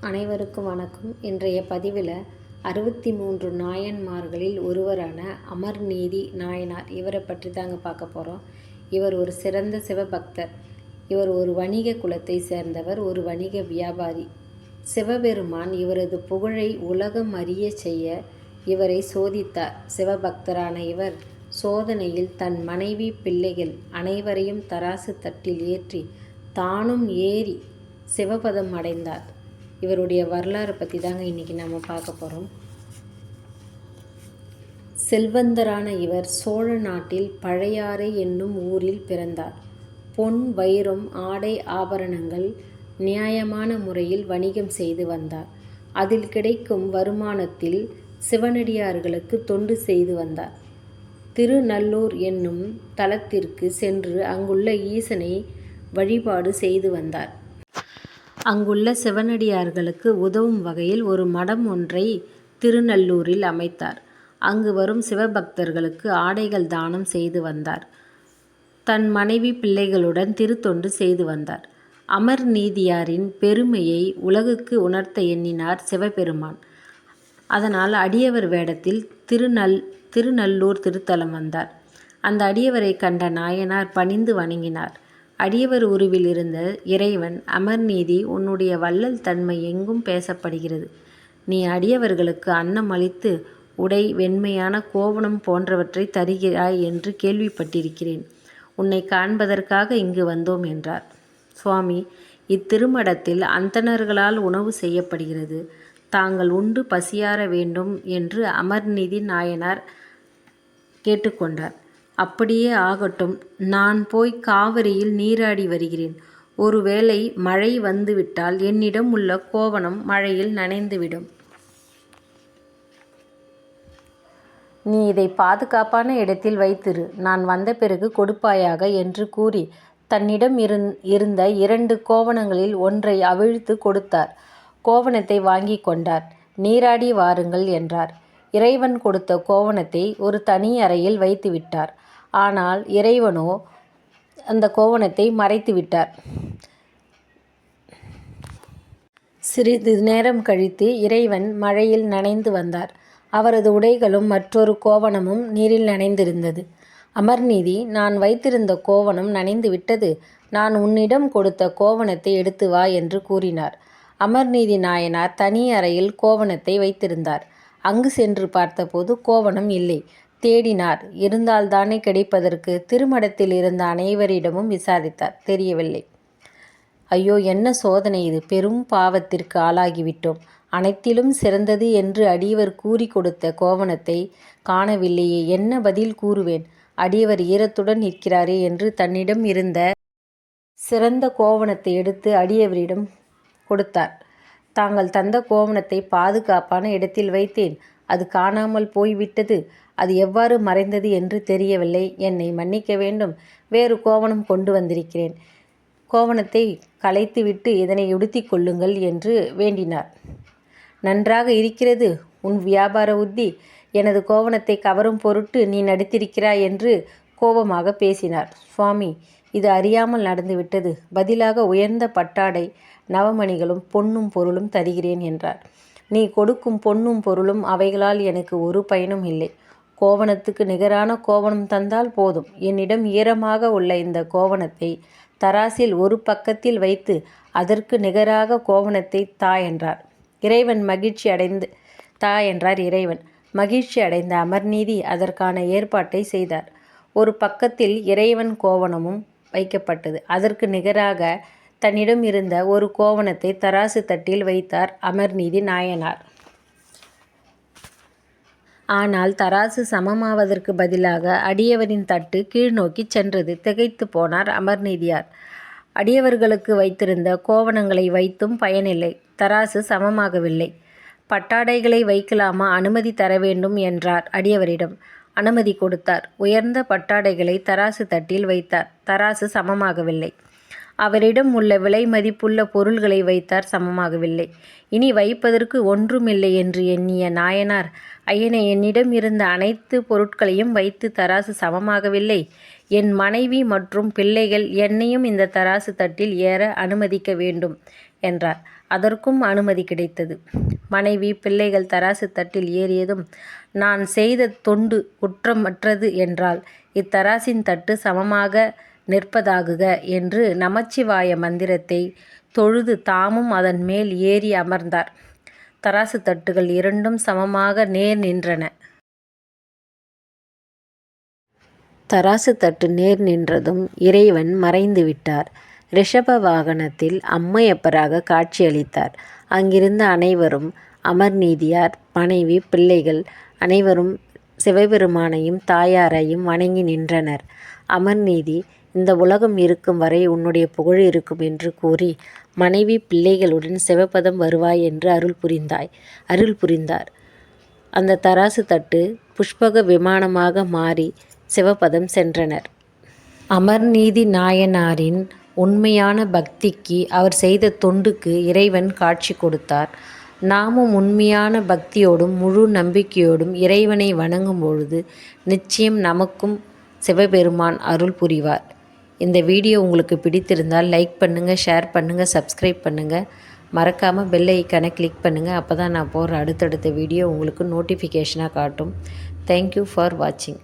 அனைவருக்கும் வணக்கம். இன்றைய பதிவில் அறுபத்தி மூன்று நாயன்மார்களில் ஒருவரான அமர்நீதி நாயனார். இவரை பற்றி தாங்க பார்க்க போகிறோம் இவர் ஒரு சிறந்த சிவபக்தர். இவர் ஒரு வணிக குலத்தை சேர்ந்தவர் ஒரு வணிக வியாபாரி. சிவபெருமான் இவரது புகழை உலகம் அறிய செய்ய இவரை சோதித்தார். சிவபக்தரான இவர் சோதனையில் தன் மனைவி பிள்ளைகள் அனைவரையும் தராசு தட்டில் ஏற்றி தானும் ஏறி சிவபதம் அடைந்தார். இவருடைய வரலாறு பற்றி தாங்க இன்றைக்கி நம்ம பார்க்க போகிறோம் செல்வந்தரான இவர் சோழ நாட்டில் பழையாறை என்னும் ஊரில் பிறந்தார். பொன் வைரம் ஆடை ஆபரணங்கள் நியாயமான முறையில் வணிகம் செய்து வந்தார். அதில் கிடைக்கும் வருமானத்தில் சிவனடியார்களுக்கு தொண்டு செய்து வந்தார். திருநல்லூர் என்னும் தலத்திற்கு சென்று அங்குள்ள ஈசனை வழிபாடு செய்து வந்தார். அங்குள்ள சிவனடியார்களுக்கு உதவும் வகையில் ஒரு மடம் ஒன்றை திருநல்லூரில் அமைத்தார். அங்கு வரும் சிவபக்தர்களுக்கு ஆடைகள் தானம் செய்து வந்தார். தன் மனைவி பிள்ளைகளுடன் திருத்தொண்டு செய்து வந்தார். அமர் நீதியாரின் பெருமையை உலகுக்கு உணர்த்த எண்ணினார் சிவபெருமான். அதனால் அடியவர் வேடத்தில் திருநல் திருநல்லூர் திருத்தலம் வந்தார். அந்த அடியவரை கண்ட நாயனார் பணிந்து வணங்கினார். அடியவர் உருவில் இருந்த இறைவன் அமர்நீதி உன்னுடைய வள்ளல் தன்மை எங்கும் பேசப்படுகிறது. நீ அடியவர்களுக்கு அன்னம் அளித்து உடை வெண்மையான கோவணம் போன்றவற்றை தருகிறாய் என்று கேள்விப்பட்டிருக்கிறேன். உன்னை காண்பதற்காக இங்கு வந்தோம் என்றார். சுவாமி இத்திருமடத்தில் அந்தணர்களால் உணவு செய்யப்படுகிறது. தாங்கள் உண்டு பசியாற வேண்டும் என்று அமர்நிதி நாயனார் கேட்டுக்கொண்டார். அப்படியே ஆகட்டும். நான் போய் காவிரியில் நீராடி வருகிறேன். ஒருவேளை மழை வந்துவிட்டால் என்னிடம் உள்ள கோவணம் மழையில் நனைந்துவிடும். நீ இதை பாதுகாப்பான இடத்தில் வைத்திரு. நான் வந்த பிறகு கொடுப்பாயாக என்று கூறி தன்னிடம் இருந்த இரண்டு கோவணங்களில் ஒன்றை அவிழ்த்து கொடுத்தார். கோவணத்தை வாங்கி கொண்டார். நீராடி வாருங்கள் என்றார். இறைவன் கொடுத்த கோவணத்தை ஒரு தனி அறையில் வைத்துவிட்டார். ஆனால் இறைவனோ அந்த கோவணத்தை மறைத்து விட்டார் சிறிது நேரம் கழித்து இறைவன் மழையில் நனைந்து வந்தார். அவரது உடைகளும் மற்றொரு கோவணமும் நீரில் நனைந்திருந்தது. அமர்நீதி நான் வைத்திருந்த கோவணம் நனைந்து விட்டது. நான் உன்னிடம் கொடுத்த கோவணத்தை எடுத்து வா என்று கூறினார். அமர்நீதி நாயனார் தனி அறையில் கோவணத்தை வைத்திருந்தார். அங்கு சென்று பார்த்தபோது கோவணம் இல்லை. தேடினார். இருந்தால்தானே கிடைப்பதற்கு? திருமடத்தில் இருந்த அனைவரிடமும் விசாரித்தார். தெரியவில்லை. ஐயோ என்ன சோதனை இது? பெரும் பாவத்திற்கு ஆளாகிவிட்டோம். அனைத்திலும் சிறந்தது என்று அடியவர் கூறி கொடுத்த கோவணத்தை காணவில்லையே. என்ன பதில் கூறுவேன்? அடியவர் ஈரத்துடன் நிற்கிறாரே என்று தன்னிடம் இருந்த சிறந்த கோவணத்தை எடுத்து அடியவரிடம் கொடுத்தார். தாங்கள் தந்த கோவணத்தை பாதுகாப்பான இடத்தில் வைத்தேன். அது காணாமல் போய்விட்டது. அது எவ்வாறு மறைந்தது என்று தெரியவில்லை. என்னை மன்னிக்க வேண்டும். வேறு கோவணம் கொண்டு வந்திருக்கிறேன். கோவணத்தை கலைத்துவிட்டு இதனை உடுத்தி கொள்ளுங்கள் என்று வேண்டினார். நன்றாக இருக்கிறது உன் வியாபார உத்தி. எனது கோவணத்தை கவரும் பொருட்டு நீ நடித்திருக்கிறாய் என்று கோபமாக பேசினார். சுவாமி இது அறியாமல் நடந்துவிட்டது. பதிலாக உயர்ந்த பட்டாடை நவமணிகளும் பொன்னும் பொருளும் தருகிறேன் என்றார். நீ கொடுக்கும் பொன்னும் பொருளும் அவைகளால் எனக்கு ஒரு பயனும் இல்லை. கோவணத்துக்கு நிகரான கோவணம் தந்தால் போதும். என்னிடம் ஈரமாக உள்ள இந்த கோவணத்தை தராசில் ஒரு பக்கத்தில் வைத்து அதற்கு நிகராக கோவணத்தை தா என்றார். இறைவன் மகிழ்ச்சி அடைந்து தா என்றார் இறைவன். மகிழ்ச்சி அடைந்த அமர்நீதி அதற்கான ஏற்பாட்டை செய்தார். ஒரு பக்கத்தில் இறைவன் கோவணமும் வைக்கப்பட்டது. அதற்கு நிகராக தன்னிடம் இருந்த ஒரு கோவணத்தை தராசு தட்டில் வைத்தார் அமர்நீதி நாயனார். ஆனால் தராசு சமமாவதற்கு பதிலாக அடியவரின் தட்டு கீழ்நோக்கி சென்றது. திகைத்து போனார் அமர்நீதியார் அடியவர்களுக்கு வைத்திருந்த கோவணங்களை வைத்தும் பயனில்லை. தராசு சமமாகவில்லை. பட்டாடைகளை வைக்கலாமா அனுமதி தர வேண்டும் என்றார் அடியவரிடம். அனுமதி கொடுத்தார். உயர்ந்த பட்டாடைகளை தராசு தட்டில் வைத்தார். தராசு சமமாகவில்லை. அவரிடம் உள்ள விலை மதிப்புள்ள பொருள்களை வைத்தார் சமமாகவில்லை. இனி வைப்பதற்கு ஒன்றுமில்லை என்று எண்ணிய நாயனார் ஐயனை என்னிடம் இருந்த அனைத்து பொருட்களையும் வைத்து தராசு சமமாகவில்லை. என் மனைவி மற்றும் பிள்ளைகள் என்னையும் இந்த தராசு தட்டில் ஏற அனுமதிக்க வேண்டும் என்றார். அதற்கும் அனுமதி கிடைத்தது. மனைவி பிள்ளைகள் தராசு தட்டில் ஏறியதும் நான் செய்த தொண்டு குற்றமற்றது என்றால் இத்தராசின் தட்டு சமமாக நிற்பதாகுக என்று நமச்சிவாய மந்திரத்தை தொழுது தாமும் அதன் மேல் ஏறி அமர்ந்தார். தராசு தட்டுகள் இரண்டும் சமமாக நேர் நின்றன. தராசு தட்டு நேர் நின்றதும் இறைவன் மறைந்து விட்டார். ரிஷப வாகனத்தில் அம்மையப்பராக காட்சியளித்தார் அங்கிருந்த அனைவரும் அமர்நீதியார் மனைவி பிள்ளைகள் அனைவரும் சிவபெருமானையும் தாயாரையும் வணங்கி நின்றனர். அமர்நீதி இந்த உலகம் இருக்கும் வரை உன்னுடைய புகழ் இருக்கும் என்று கூறி மனைவி பிள்ளைகளுடன் சிவபதம் வருவாய் என்று அருள் புரிந்தாய். அருள் புரிந்தார். அந்த தராசு தட்டு புஷ்பக விமானமாக மாறி சிவபதம் சென்றனர். அமர்நீதி நாயனாரின் உண்மையான பக்திக்கு அவர் செய்த தொண்டுக்கு இறைவன் காட்சி கொடுத்தார். நாமும் உண்மையான பக்தியோடும் முழு நம்பிக்கையோடும் இறைவனை வணங்கும் பொழுது நிச்சயம் நமக்கும் சிவபெருமான் அருள் புரிவார். இந்த வீடியோ உங்களுக்கு பிடித்திருந்தால் லைக் பண்ணுங்கள் ஷேர் பண்ணுங்கள் சப்ஸ்கிரைப் பண்ணுங்கள் மறக்காமல் பெல் ஐக்கானை கிளிக் பண்ணுங்கள் அப்போ தான் நான் போகிற அடுத்தடுத்த வீடியோ உங்களுக்கு நோட்டிஃபிகேஷனாக காட்டும். தேங்க்யூ ஃபார் வாட்சிங்